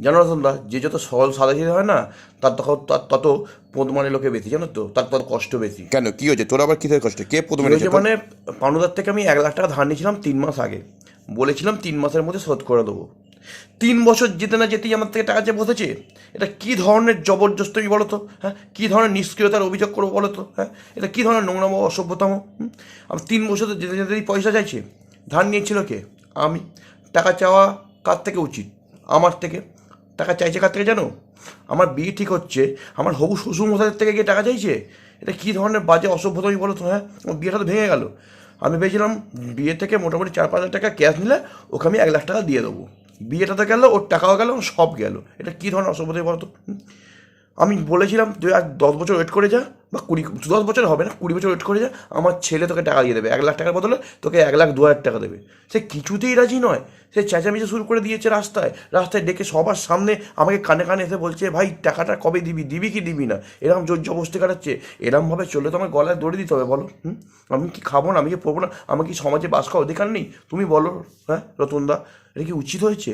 জানো রতনদা যে যত সরল সাদা সিধে হয় না তার তখন তার তত পদমানের লোকে বেশি জানো তো? তার তত কষ্ট বেশি। কেন? কি হয়েছে? তোর আবার কিসের কষ্ট? কে কি হয়েছে মানে পানুদার থেকে আমি এক লাখ টাকা ধার নিয়েছিলাম তিন মাস আগে। বলেছিলাম তিন মাসের মধ্যে শোধ করে দেবো। তিন বছর যেতে না যেতেই আমার থেকে টাকা চেয়ে বসেছে এটা কি ধরনের জবরদস্তমি বলো তো? হ্যাঁ? কী ধরনের নিষ্ক্রিয়তার অভিযোগ করব বলো তো? হ্যাঁ? এটা কী ধরনের নোংরাম অসভ্যতম? হুম? আমি তিন বছর যেতে যেতেই পয়সা চাইছে। ধার নিয়েছিল কে? আমি। টাকা চাওয়া কার থেকে উচিত? আমার থেকে। টাকা চাইছে কার থেকে জানো? আমার বিয়ে ঠিক হচ্ছে, আমার হবু শ্বশুর মশাদের থেকে গিয়ে টাকা চাইছে। এটা কী ধরনের বাজে অসভ্যতমি বলো তো হ্যাঁ? আমার বিয়েটা তো ভেঙে গেল। আমি ভেবেছিলাম বিয়ে থেকে মোটামুটি চার পাঁচ হাজার টাকা ক্যাশ নিলে ওকে আমি এক লাখ টাকা দিয়ে দেবো। বিয়েটা তো গেল, ওর টাকাও গেলো সব গেলো। এটা কী ধরনের অসভ্যতা বলো তো? আমি বলেছিলাম তুই আর দশ বছর ওয়েট করে যা বা কুড়ি দু দশ বছর হবে না, কুড়ি বছর ওয়েট করে যা আমার ছেলে তোকে টাকা দিয়ে দেবে, এক লাখ টাকার বদলে তোকে এক লাখ, দু হাজার টাকা দেবে। সে কিছুতেই রাজি নয়। সে চেঁচামেচি শুরু করে দিয়েছে রাস্তায়। রাস্তায় ডেকে সবার সামনে আমাকে কানে কানে এসে বলছে, ভাই, টাকাটা কবে দিবি? দিবি কি দিবি না? এরকম জোর জবস্তি কাটাচ্ছে। এরকমভাবে চললে তো আমার গলায় দড়ি দিতে হবে, বলো, হুম? আমি কি খাব না? আমি কি পড়ব না? আমার কি সমাজে বাস করার অধিকার নেই? তুমি বলো হ্যাঁ রতনদা, এটা কি উচিত হয়েছে?